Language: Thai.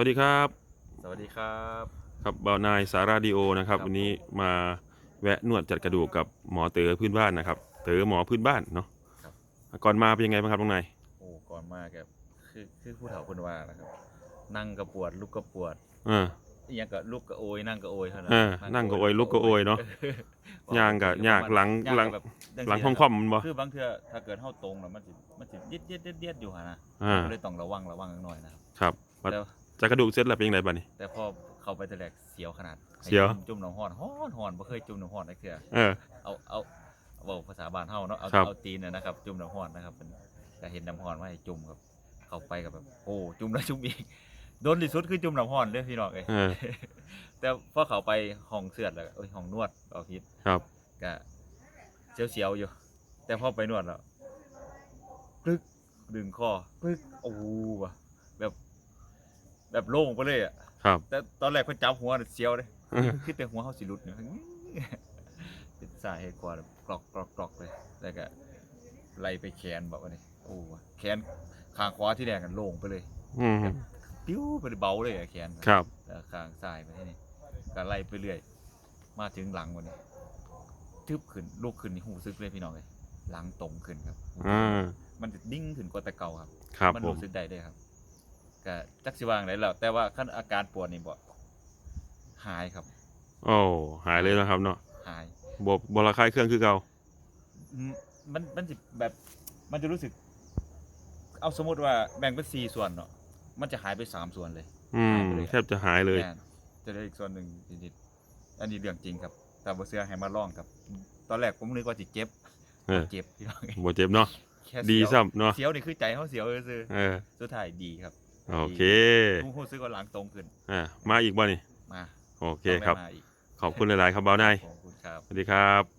วัสดีครับ สวัสดีครับครับเบานายสาราดีโอนะครับครับวันนี้มาแวะนวดจัดกระดูกกับหมอเต๋อพื้นบ้านนะครับ เต๋อหมอพื้นบ้านเนาะครับ ก่อนมาเป็นยังไงบ้างครับน้องนายโอ้ก่อนมากครับคือคือผู้เฒ่าคนว่านะครับ นั่งกระปวดลุกกระปวดเออ อหยังก็ลุกก็โอยนั่งก็โอยเท่านั้นเออนั่งก็โอยลุกก็โอยเนาะย่างก็ยากหลังย่าหลัง แบบจัหลังซี้คนะว่ำๆมันบ่คือบางเทื่อถ้าเกิดเฮาตรงแล้วมันสิมันสิเย็ดเย็ดเย็ดเย็ดอยู่หั่นนะอ่าก็เลยต้องระวังระวังหน่อยนะครับ ครับ แต่ จัดกระดูกเสร็จแล้วเป็นยังไงบ้างนี่ แต่พอเข้าไปแต่แรกเสียวขนาดให้เสียว จุ่มจุ่มน้ำร้อนร้อนร้อนบ่เคยจุ่มน้ำร้อนจักเทื่อเออ เอาเอาเอาเว้าภาษาบ้านเฮาเนาะเอาครับ เอาตีนน่ะนะครับ จุ่มน้ำร้อนนะครับเป็นแต่เห็นน้ำร้อนว่าให้จุ่มครับ เข้าไปกับแบบโอ้จุ่มแล้วจุ่มอีกโดนที่สุดคือจุ่มน้ำร้อนเด้อพี่น้องเอ้ยเออ แต่พอเข้าไปห้องเสือดแล้วก็เอ้ยห้องนวดเอาผิดครับ ก็เสียวๆอยู่ แต่พอไปนวดแล้วปึ๊กดึงคอปึ๊กโอ้ว่ะแบบ แบบโล่งไปเลยอะครับ แต่ตอนแรกเพิ่นจับหัวน่ะเสียวเลยเออคือแต่หัวเขาสิหลุดเนี่ยเป็นสาเหตุกว่าแบบกรอกกรอกกรอกเลยแล้วก็ไล่ไปแขนแบบว่านี่โอ้ว่ะแขนข้างขวาที่แรกกันโล่งไปเลย อืมปิ้วไปเลยเบาเลยอะแขนครับ แล้วข้างซ้ายไปที่นี่ก็ไล่ไปเรื่อย มาถึงหลังวันนี้ทึบขึ้นลูกขึ้นนี่หูซึกเลยพี่น้องเลยหลังตรงขึ้นครับ อ่า มันจะดิ้งขึ้นกว่าแต่เก่าครับ ครับมันผมรู้สึกได้เลยครับ ก็จักสิวางได้แล้ว แต่ว่าขั้นอาการปวดนี่บ่หายครับ โอ้หายเลยนะครับเนาะหายบบบระคายเครื่องคือเก่าอืมมันมันจะแบบมันจะรู้สึก เอาสมมติว่าแบ่งเป็นสี่ส่วนเนาะมันจะหายไปสามส่วนเลย อืมหายไปเลยแทบจะหายเลย แม่นจะได้อีกส่วนหนึ่งนิดๆอันนี้เรื่องจริงครับแต่บ่เสื้อให้มาลองครับ ตอนแรกผมนึกว่าจะเจ็บเออเจ็บพี่น้องบ่เจ็บเนาะแค่ดีเสียวซ้ำเนาะเสียวนี่คือใจเขาเสียวซื่อเออๆสุดท้ายดีครับ โอเคผมรู้สึกว่าหลังตรงขึ้นอ่ามาอีกบ่นี่มาโอเคครับต้องได้มาอีกขอบคุณหลาย ๆ ครับเบานายขอบคุณครับสวัสดีครับ